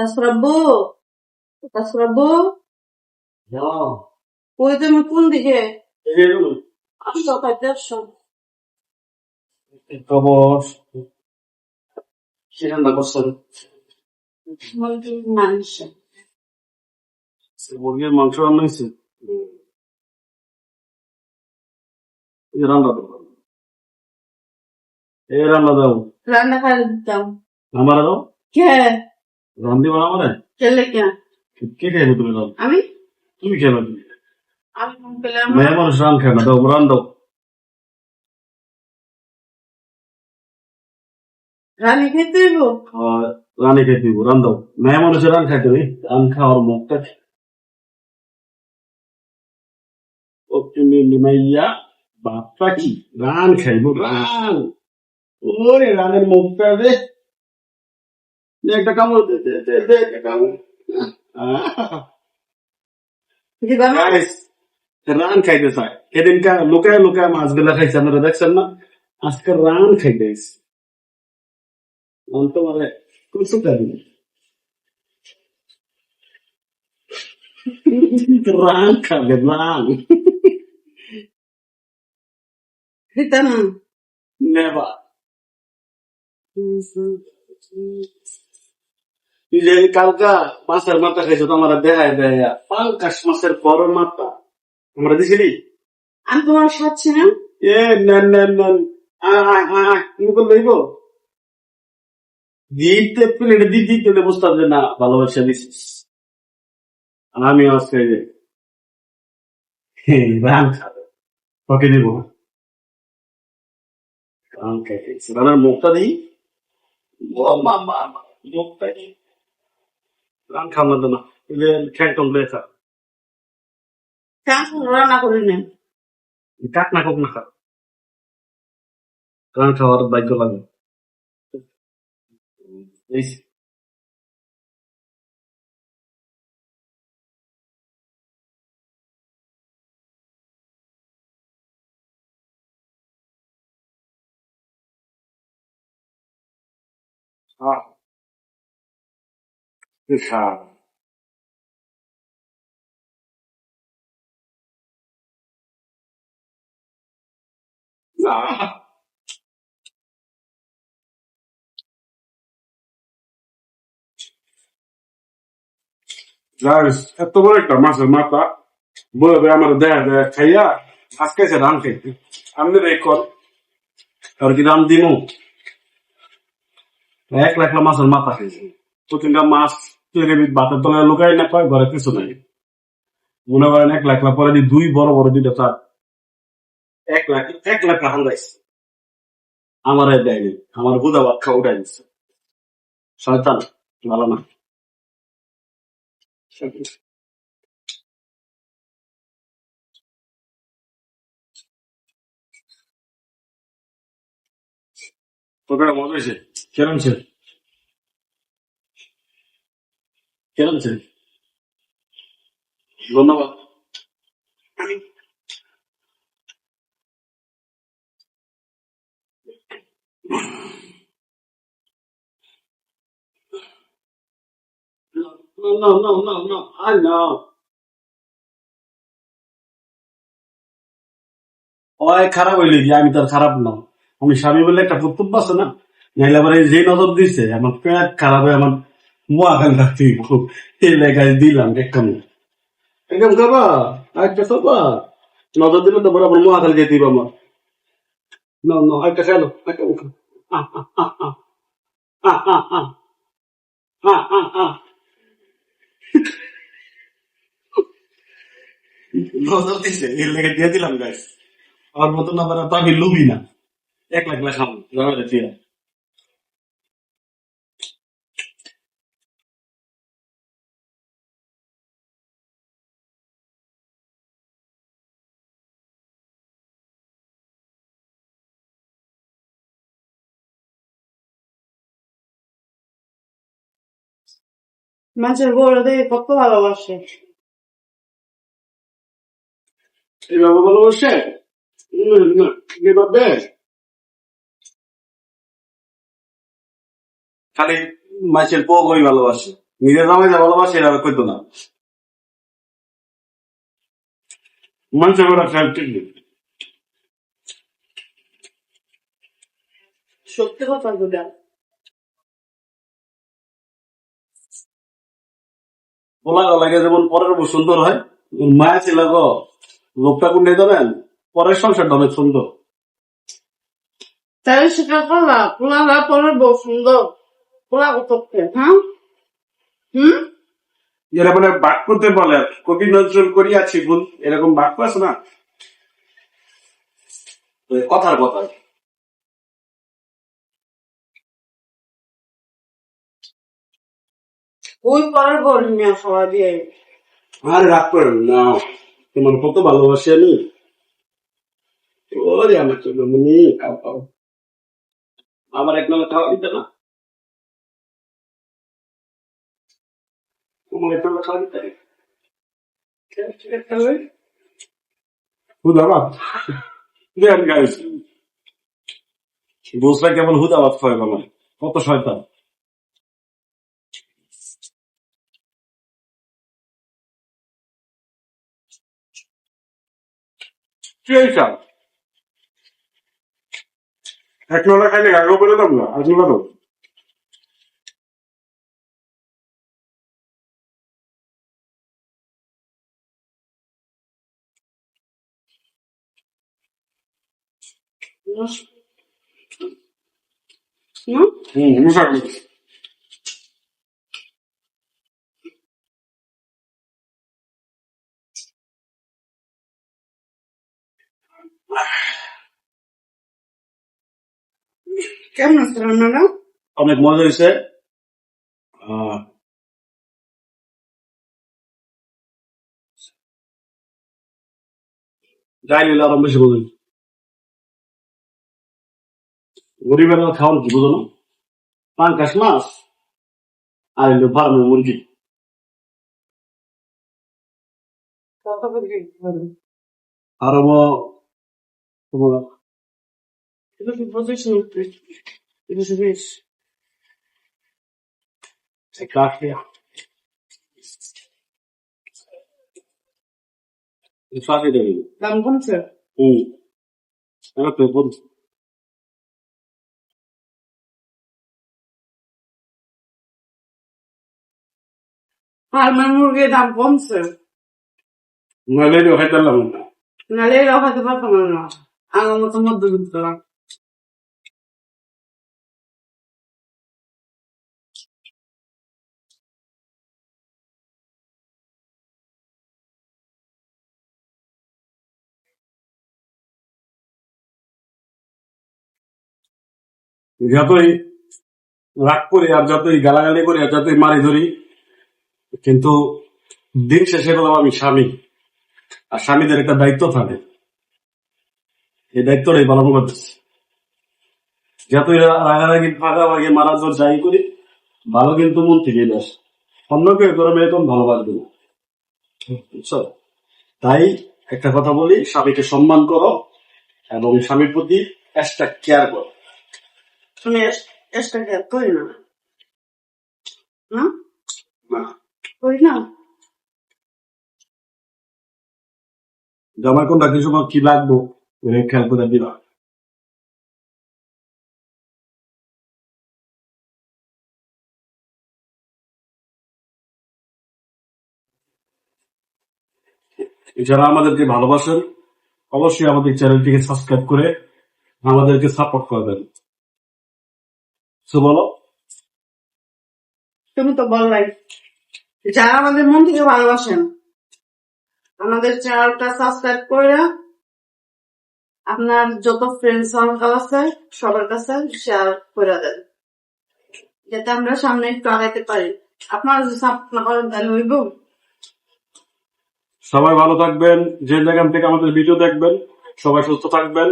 তাসরাব্বু তাসরাব্বু ওই তুমি কোন দিকে এই যে আসো খাইতে খবর কি রান্না করছেন মানুষ মুরগির মাংস রান্না হয়েছে রান্না দাও এই রান্না দাও রান্না খাই দিতাম আমার দাও কে રાંધી બનાવો ને খেললে কে કે કે તમે રાંધ আমি? তুমি খেলো তুমি। আমি মন পেলে মেয়ে মানুষ রান খায় না দাও রান দাও। রানী খেতে দিব রান দাও। মেয়ে মানুষের রান খাইতে নেই রান খাওয়ার বাপ্পা কি? রান খাইব রান। ওরে রানের মুখটা রে একটা কামড় দে দে দে একটা কামড়। রান খাইতে চায়। এদিনকা লোকায় লোকায় মাছ বেলা খাইছে আপনারা দেখছেন না? আজকে রান খাইতে আইসি রান তো মানে কিছু খাবি রান খাবে রান। নেবা কালকা মাছের মাথা খাইছো তো আমরা দেখায় দেয় পাঙ্কাশ মাছের বড় মাথা। আমরা দিছিলি? আমি তোমার সাথে না। এ নেন নেন নেন। তুমি করলে হইব দিতে প্লেটে দি দিতে বুঝতাম যে না ভালোবাসা দিছিস। আমি আজকে যে রান খাবে। তোকে দিব রান খাইতেছি রানার মুখটা দিই। ও মা মা মা, মুখটা দিই রান খাম না তো না এই যে খ্যাং টং লেখা রান্না করি না। কাক না কোক না খা রান খাওয়ার বাধ্য লাগে। Ah. Ah. Guys, এত বড় একটা মাছের মাথা। বলবে আমার দেয়া দেয়া খাইয়া আজকে সে রান খাইতে আমি রেকর্ড আর কি রান দিমু? এক লাখ মাছের মাথা খাইছে প্রতিটা মাছ তেলে বাতের তলায় লুকাই না, কয় ঘরে কিছু নাই। মনে করেন এক লাখ পরে দি দুই বড় বড় দুইটা চার এক লাখ এক লাখ হান্দাইছে আমার দেয়নি আমার হুদা ভাত উঠাই দিচ্ছে শয়তান, ভালো না। তোকে মজা হয়েছে কেরম ছিল কেরম ছিল ধন্যবাদ. ওই খারাপ হইলে কি আমি তার খারাপ না। আমি স্বামী বলে একটা বক্তব্য আছে না? নাইলে আবার যে নজর দিছে, আমার পেট খারাপ হয়ে আমার মোয়া খান থাকতে এই লেখায় দিলাম একটা মুখ একদম খাবা একটা খাবা নজর দিলে তো বরাবর মোয়া খাল যেতে দিব আমার না না একটা খেলো একটা মুখ আহ আহ আহ আহ আহ আহ আহ আহ আহ নজর দিছে এর লেগে দিয়ে দিলাম গাইস আমার মতন আবার তো আমি লুবি না এক লাখ লাখ খাম জমাতে মাছের বড়দের কত ভালোবাসে। এভাবে ভালোবাসে? খালি মাছের পগই ভালোবাসে। নিজের নামে যা ভালোবাসে এভাবে কইত না। মাছের বড় ফ্যাক্টরি সত্যি কথা দুটা যেমন পরের বউ সুন্দর হয় মায়া ছিল গো লোকটা কোনটাই জানেন পরের সংসারটা অনেক সুন্দর। সেটা পোলা পরের বউ সুন্দর। পোলা কতকে হ্যাঁ? হুম? এরা মানে বাক করতে বলে কবি নজরুল করিয়াছি ভুল এরকম বাক্য আছে না? কথার কথা। ওই বউ নিয়ে সবাই দিয়ে। আর রাগ করেন না তোমার কত ভালোবাসি আমি। ওরে আমার মনি খাও খাও। আমার এক নম্বর খাওয়া দিতে না। তোমার এক নম্বর খাওয়া দিতে। হুদাবাদ। দেন গাইস বসরা কেমন হুদাবাদ আমার কত শয়তান। কি হয়েছে এক লোলা খাইলে গাগো বলে দাম না আজ লোলা দাও হুম কেমন আছে রান্নাটা অনেক মজা হয়েছে। যাই নিলে আরও বেশি বোঝেন গরিবের খাওয়ান কি বুঝো না? পাঙ্কাশ মাছ আর হলো ফার্মের মুরগি। আর হবো তোমার এটা কি বুঝিস এটা কি বেশ Gracias. Es fácil de vivir. দাম কমছে Mm. Ahora te puedo. ফার্মের মুরগির দাম কমছে No le digo gente a la luna. নালে এরাও হয়তো পারতাম না মধ্যবিত্ত যতই রাগ করি আর যতই গালাগালি করি আর যতই মারি ধরি, কিন্তু দিন শেষে হলো আমি স্বামী। আর স্বামীদের একটা দায়িত্ব থাকে। এই দায়িত্বটাই পালন করতেছি যতই রা- রাগারাগি ভাগাভাগি মারা জোর যাই করি ভালো কিন্তু মন থেকে অন্য কেউ করে এরকম ভালোবাসবে না। বুঝছ? তাই একটা কথা বলি স্বামীকে সম্মান করো এবং স্বামীর প্রতি এক্সট্রা কেয়ার করো। তুমি এক্সট্রা কেয়ার করি না। না। করি না। জামাই কোনটা কিছু কি লাগবো? ওই খেয়াল করে দিবা যারা আমাদেরকে ভালোবাসেন অবশ্যই আমাদের চ্যানেলটিকে সাবস্ক্রাইব করে আমাদেরকে সাপোর্ট করবেন। তো বলো। তুমি তো বললাই যারা আমাদের মন থেকে ভালোবাসেন আমাদের চ্যানেলটা সাবস্ক্রাইব করে আপনার যত ফ্রেন্ড সার্কেল আছে, সবার কাছে শেয়ার করে দেন। যাতে আমরা সামনে একটু আগাইতে পারি। আপনার করেন তাহলে হইব? সবাই ভালো থাকবেন, যে যেখান থেকে আমাদের ভিডিও দেখবেন, সবাই সুস্থ থাকবেন।